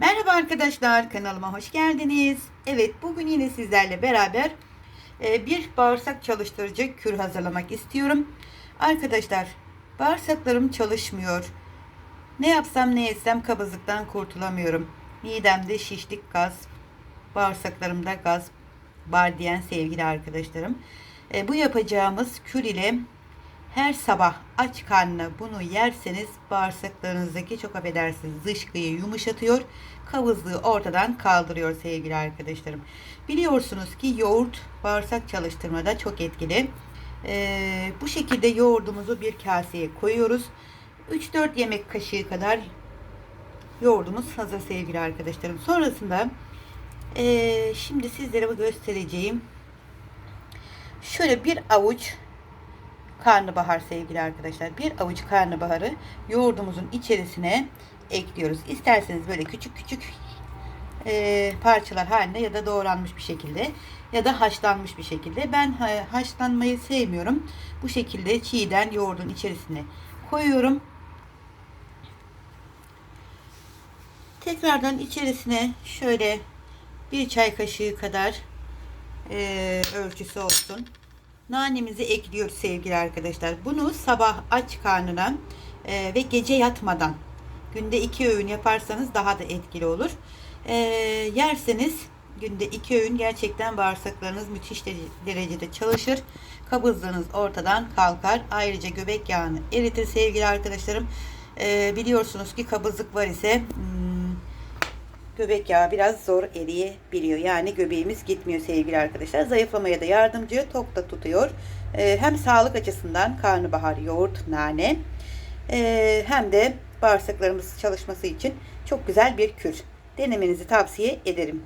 Merhaba arkadaşlar kanalıma hoş geldiniz. Evet bugün yine sizlerle beraber e, bir bağırsak çalıştırıcı kür hazırlamak istiyorum. Arkadaşlar bağırsaklarım çalışmıyor. Ne yapsam ne etsem kabızlıktan kurtulamıyorum. Midemde şişlik gaz, bağırsaklarımda gaz var diyen sevgili arkadaşlarım. E, bu yapacağımız kür ile her sabah aç karnına bunu yerseniz bağırsaklarınızdaki çok affedersiniz dışkıyı yumuşatıyor. Kabızlığı ortadan kaldırıyor sevgili arkadaşlarım. Biliyorsunuz ki yoğurt bağırsak çalıştırmada çok etkili. Ee, bu şekilde yoğurdumuzu bir kaseye koyuyoruz. 3-4 yemek kaşığı kadar yoğurdumuz hazır sevgili arkadaşlarım. Sonrasında ee, şimdi sizlere bu göstereceğim şöyle bir avuç karnabahar sevgili arkadaşlar. Bir avuç karnabaharı yoğurdumuzun içerisine ekliyoruz. İsterseniz böyle küçük küçük e, parçalar halinde ya da doğranmış bir şekilde ya da haşlanmış bir şekilde. Ben ha, haşlanmayı sevmiyorum. Bu şekilde çiğden yoğurdun içerisine koyuyorum. Tekrardan içerisine şöyle bir çay kaşığı kadar e, ölçüsü olsun nanemizi ekliyoruz sevgili arkadaşlar. Bunu sabah aç karnına e, ve gece yatmadan günde iki öğün yaparsanız daha da etkili olur. E, yerseniz günde iki öğün gerçekten bağırsaklarınız müthiş derecede çalışır. Kabızlığınız ortadan kalkar. Ayrıca göbek yağını eritir sevgili arkadaşlarım. E, biliyorsunuz ki kabızlık var ise göbek yağı biraz zor eriyebiliyor. Yani göbeğimiz gitmiyor sevgili arkadaşlar. Zayıflamaya da yardımcı, tok da tutuyor. Ee, hem sağlık açısından karnabahar, yoğurt, nane ee, hem de bağırsaklarımız çalışması için çok güzel bir kür. Denemenizi tavsiye ederim.